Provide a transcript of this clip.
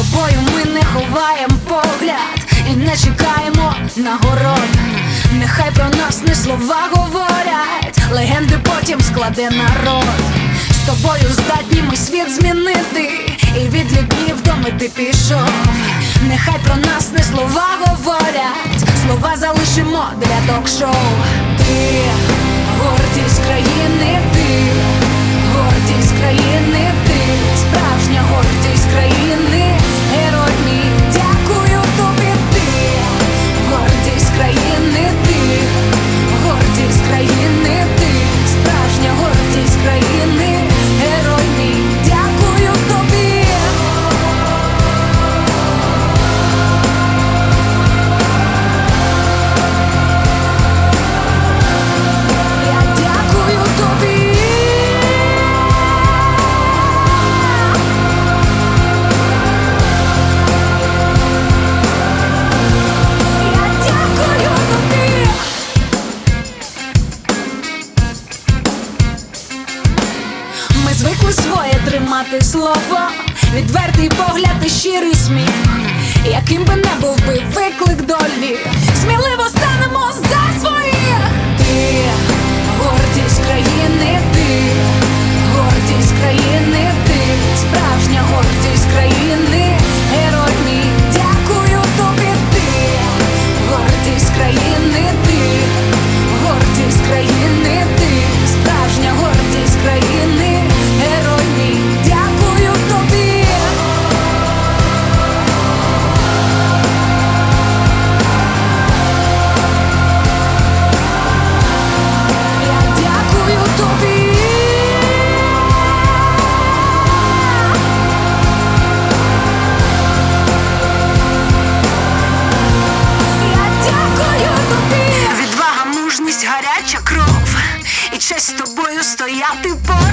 тобою ми не ховаємо погляд і не чекаємо нагород. Нехай про нас не слова говорять, легенди потім складе народ. З тобою здатні ми світ змінити, і від любів доми ти пішов. Нехай про нас не слова говорять, слова залишимо для ток-шоу. Ти гордість країни. Звикли своє тримати слово, відвертий погляд і щирий сміх. Яким би не був би виклик долі, сміливо станемо за своїх. ще з тобою стояти по.